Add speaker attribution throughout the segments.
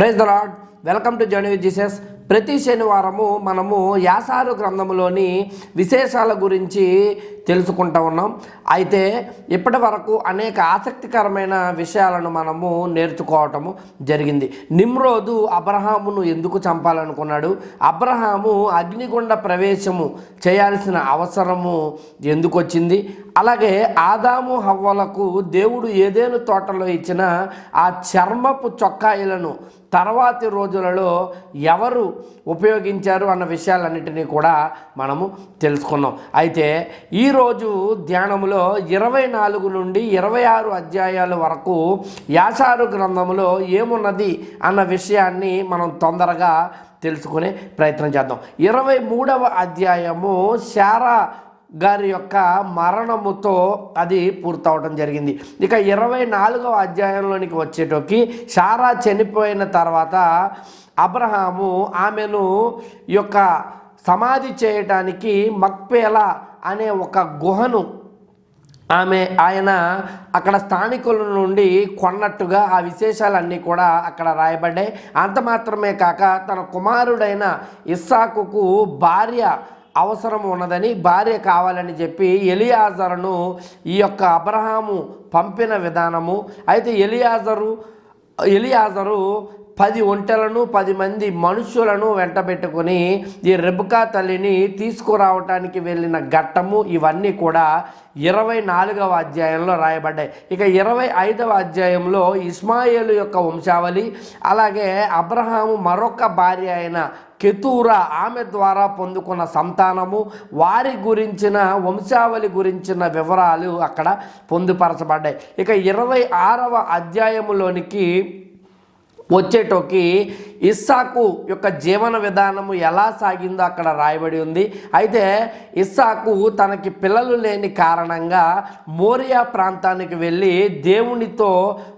Speaker 1: Praise the Lord welcome to journey with Jesus ప్రతి శనివారము మనము యాసారు గ్రంథములోని విశేషాల గురించి తెలుసుకుంటూ ఉన్నాం. అయితే ఇప్పటి వరకు అనేక ఆసక్తికరమైన విషయాలను మనము నేర్చుకోవటము జరిగింది. నిమ్రోదు అబ్రహామును ఎందుకు చంపాలనుకున్నాడు? అబ్రహాము అగ్నిగుండ ప్రవేశము చేయాల్సిన అవసరము ఎందుకు వచ్చింది అలాగే ఆదాము హవ్వలకు దేవుడు ఏదేను తోటలో ఇచ్చిన ఆ చర్మపు చొక్కాయిలను తర్వాతి రోజులలో ఎవరు ఉపయోగించారు అన్న విషయాలన్నిటినీ కూడా మనము తెలుసుకున్నాం. అయితే ఈరోజు ధ్యానములో ఇరవై నాలుగు నుండి ఇరవై ఆరు అధ్యాయాల వరకు యాసారు గ్రంథములో ఏమున్నది అన్న విషయాన్ని మనం తొందరగా తెలుసుకునే ప్రయత్నం చేద్దాం. ఇరవై మూడవ అధ్యాయము శారా గారి యొక్క మరణముతో అది పూర్తవడం జరిగింది. ఇక ఇరవై నాలుగవ అధ్యాయంలోనికి వచ్చేటోకి సారా చనిపోయిన తర్వాత అబ్రహాము ఆమెను యొక్క సమాధి చేయటానికి మక్పేల అనే ఒక గుహను ఆమె ఆయన అక్కడ స్థానికుల నుండి కొన్నట్టుగా ఆ విశేషాలన్నీ కూడా అక్కడ రాయబడ్డాయి. అంత మాత్రమే కాక తన కుమారుడైన ఇస్సాకుకు భార్య అవసరం ఉన్నదని భార్య కావాలని చెప్పి ఎలియాజరును ఈ యొక్క అబ్రహాము పంపిన విధానము. అయితే ఎలియాజరు ఎలియాజరు పది ఒంటెలను పది మంది మనుషులను వెంటబెట్టుకొని ఈ రెబుకా తల్లిని తీసుకురావటానికి వెళ్ళిన ఘట్టము ఇవన్నీ కూడా ఇరవై నాలుగవ అధ్యాయంలో రాయబడ్డాయి. ఇక ఇరవై ఐదవ అధ్యాయంలో ఇస్మాయిల్ యొక్క వంశావళి అలాగే అబ్రహాము మరొక భార్య అయిన కెతూరా ఆమె ద్వారా పొందుకున్న సంతానము వారి గురించిన వంశావళి గురించిన వివరాలు అక్కడ పొందుపరచబడ్డాయి. ఇక ఇరవై ఆరవ అధ్యాయములోనికి వచ్చేటోకి ఇస్సాకు యొక్క జీవన విధానము ఎలా సాగిందో అక్కడ రాయబడి ఉంది. అయితే ఇస్సాకు తనకి పిల్లలు లేని కారణంగా మోరియా ప్రాంతానికి వెళ్ళి దేవునితో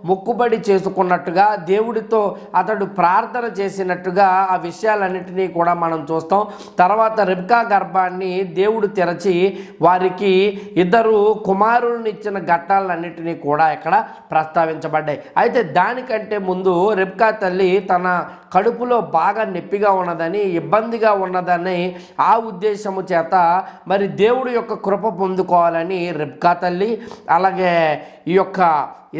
Speaker 1: మొక్కుబడి చేసుకున్నట్టుగా దేవుడితో అతడు ప్రార్థన చేసినట్టుగా ఆ విషయాలన్నింటినీ కూడా మనం చూస్తాం. తర్వాత రిబ్కా గర్భాన్ని దేవుడు తెరచి వారికి ఇద్దరు కుమారులను ఇచ్చిన ఘట్టాలన్నింటినీ కూడా ఇక్కడ ప్రస్తావించబడ్డాయి. అయితే దానికంటే ముందు రిబ్కా తల్లి తన కడుపులో బాగా నొప్పిగా ఉన్నదని ఇబ్బందిగా ఉన్నదని ఆ ఉద్దేశము చేత మరి దేవుడి యొక్క కృప పొందుకోవాలని రిబ్కా తల్లి అలాగే ఈ యొక్క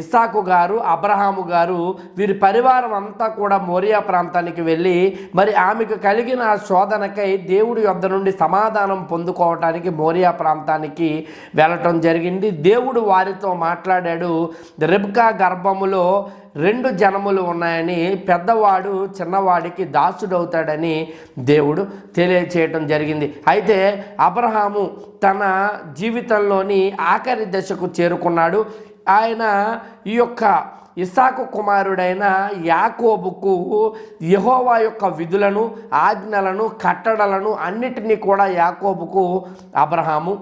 Speaker 1: ఇస్సాకు గారు అబ్రహాము గారు వీరి పరివారం అంతా కూడా మోరియా ప్రాంతానికి వెళ్ళి మరి ఆమెకు కలిగిన శోధనకై దేవుడి యొద్ద నుండి సమాధానం పొందుకోవటానికి మోరియా ప్రాంతానికి వెళ్ళటం జరిగింది. దేవుడు వారితో మాట్లాడాడు రెబ్కా గర్భములో రెండు జనములు ఉన్నాయని పెద్దవాడు చిన్నవాడికి దాసుడవుతాడని దేవుడు తెలియచేయటం జరిగింది. అయితే అబ్రహాము తన జీవితంలోని ఆఖరి దశకు చేరుకున్నాడు. ఆయన ఈ యొక్క ఇసాకు కుమారుడైన యాకోబుకు యహోవా యొక్క విధులను ఆజ్ఞలను కట్టడలను అన్నిటినీ కూడా యాకోబుకు అబ్రహాము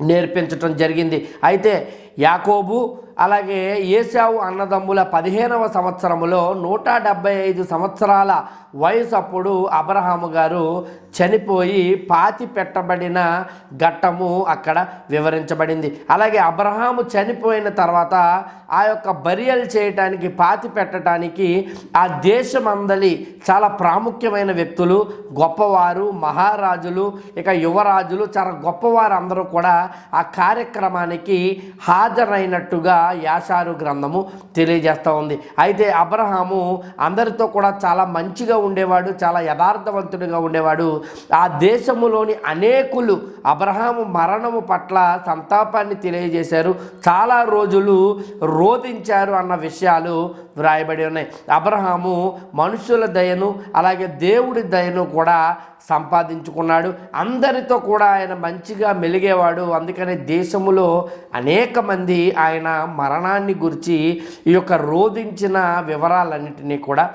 Speaker 1: నేర్పించటం జరిగింది. అయితే యాకోబు అలాగే ఏసావు అన్నదమ్ముల పదిహేనవ సంవత్సరములో నూట డెబ్బై ఐదు సంవత్సరాల వయసు అప్పుడు అబ్రహాము గారు చనిపోయి పాతి పెట్టబడిన ఘట్టము అక్కడ వివరించబడింది. అలాగే అబ్రహాము చనిపోయిన తర్వాత ఆ యొక్క బరియల్ చేయటానికి పాతి పెట్టడానికి ఆ దేశమందలి చాలా ప్రాముఖ్యమైన వ్యక్తులు గొప్పవారు మహారాజులు ఇక యువరాజులు చాలా గొప్పవారు అందరూ కూడా ఆ కార్యక్రమానికి హాజరైనట్టుగా యాషారు గ్రంథము తెలియజేస్తూ ఉంది. అయితే అబ్రహాము అందరితో కూడా చాలా మంచిగా ఉండేవాడు చాలా యథార్థవంతుడిగా ఉండేవాడు. ఆ దేశములోని అనేకులు అబ్రహాము మరణము పట్ల సంతాపాన్ని తెలియజేశారు. చాలా రోజులు రోధించారు అన్న విషయాలు వ్రాయబడి ఉన్నాయి. అబ్రహాము మనుషుల దయను అలాగే దేవుడి దయను కూడా సంపాదించుకున్నాడు. అందరితో కూడా ఆయన మంచిగా మెలిగేవాడు. అందుకనే దేశములో అనేక మంది ఆయన మరణాన్ని గురించి ఈ యొక్క రోధించిన వివరాలన్నింటినీ కూడా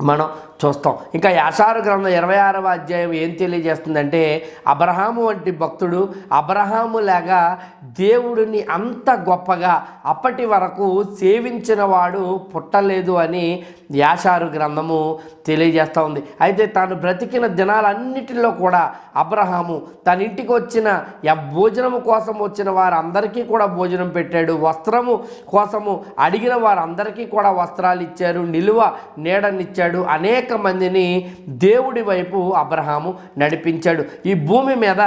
Speaker 1: మనం చూస్తాం. ఇంకా యాసారు గ్రంథం ఇరవై ఆరవ అధ్యాయం ఏం తెలియజేస్తుందంటే అబ్రహాము వంటి భక్తుడు అబ్రహాములాగా దేవుడిని అంత గొప్పగా అప్పటి వరకు సేవించిన వాడు పుట్టలేదు అని యాషారు గ్రంథము తెలియజేస్తూ ఉంది. అయితే తాను బ్రతికిన దినాలన్నిటిలో కూడా అబ్రహాము తన ఇంటికి వచ్చిన భోజనము కోసం వచ్చిన వారందరికీ కూడా భోజనం పెట్టాడు. వస్త్రము కోసము అడిగిన వారందరికీ కూడా వస్త్రాలు ఇచ్చారు. నిలువ నీడనిచ్చాడు. అనేక అనేక మందిని దేవుడి వైపు అబ్రహాము నడిపించాడు. ఈ భూమి మీద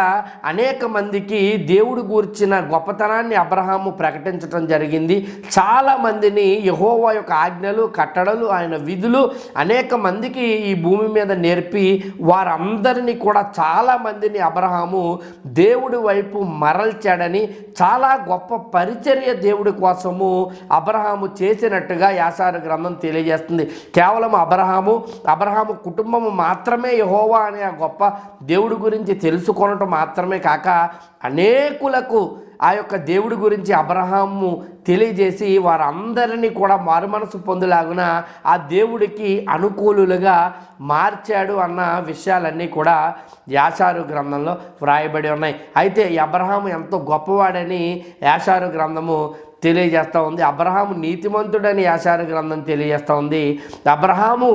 Speaker 1: అనేక మందికి దేవుడు గూర్చిన గొప్పతనాన్ని అబ్రహాము ప్రకటించడం జరిగింది. చాలా మందిని యహోవా యొక్క ఆజ్ఞలు కట్టడలు ఆయన విధులు అనేక మందికి ఈ భూమి మీద నేర్పి వారందరినీ కూడా చాలా మందిని అబ్రహాము దేవుడి వైపు మరల్చాడని చాలా గొప్ప పరిచర్య దేవుడి కోసము అబ్రహాము చేసినట్టుగా యాసారు గ్రంథం తెలియజేస్తుంది. కేవలం అబ్రహాము అబ్రహాము కుటుంబము మాత్రమే యహోవా అనే ఆ గొప్ప దేవుడి గురించి తెలుసుకొనటం మాత్రమే కాక అనేకులకు ఆ యొక్క దేవుడి గురించి అబ్రహాము తెలియజేసి వారందరినీ కూడా మారుమనసు పొందులాగున ఆ దేవుడికి అనుకూలులుగా మార్చాడు అన్న విషయాలన్నీ కూడా యాషారు గ్రంథంలో వ్రాయబడి ఉన్నాయి. అయితే అబ్రహాము ఎంతో గొప్పవాడని యాషారు గ్రంథము తెలియజేస్తూ ఉంది. అబ్రహాము నీతిమంతుడని యాశార గ్రంథం తెలియజేస్తూ ఉంది. అబ్రహాము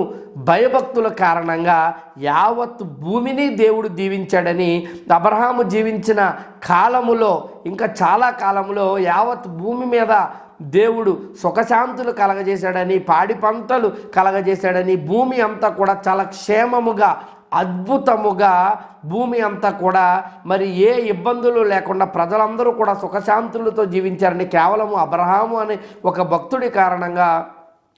Speaker 1: భయభక్తుల కారణంగా యావత్ భూమిని దేవుడు దీవించాడని అబ్రహాము జీవించిన కాలములో ఇంకా చాలా కాలములో యావత్ భూమి మీద దేవుడు సుఖశాంతులు కలగజేశాడని పాడి పంటలు కలగజేశాడని భూమి అంతా కూడా చాలా క్షేమముగా అద్భుతముగా భూమి అంతా కూడా మరి ఏ ఇబ్బందులు లేకుండా ప్రజలందరూ కూడా సుఖశాంతులతో జీవించారని కేవలము అబ్రహాము అనే ఒక భక్తుడి కారణంగా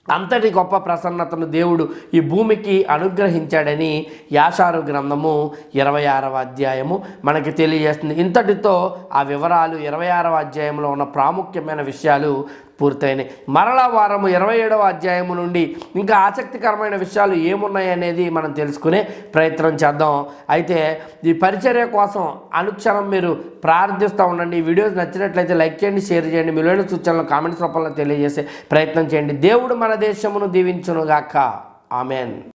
Speaker 1: అంతటి గొప్ప ప్రసన్నతను దేవుడు ఈ భూమికి అనుగ్రహించాడని యాషారు గ్రంథము ఇరవై ఆరవ అధ్యాయము మనకి తెలియజేస్తుంది. ఇంతటితో ఆ వివరాలు ఇరవై ఆరవ అధ్యాయంలో ఉన్న ప్రాముఖ్యమైన విషయాలు పూర్తయినాయి. మరలా వారము ఇరవై ఏడవ అధ్యాయము నుండి ఇంకా ఆసక్తికరమైన విషయాలు ఏమున్నాయి అనేది మనం తెలుసుకునే ప్రయత్నం చేద్దాం. అయితే ఈ పరిచర్య కోసం అనుక్షణం మీరు ప్రార్థిస్తూ ఉండండి. ఈ వీడియోస్ నచ్చినట్లయితే లైక్ చేయండి షేర్ చేయండి. విలువైన సూచనలు కామెంట్స్ రూపంలో తెలియజేసే ప్రయత్నం చేయండి. దేవుడు మన దేశమును దీవించునుగాక. ఆమెన్.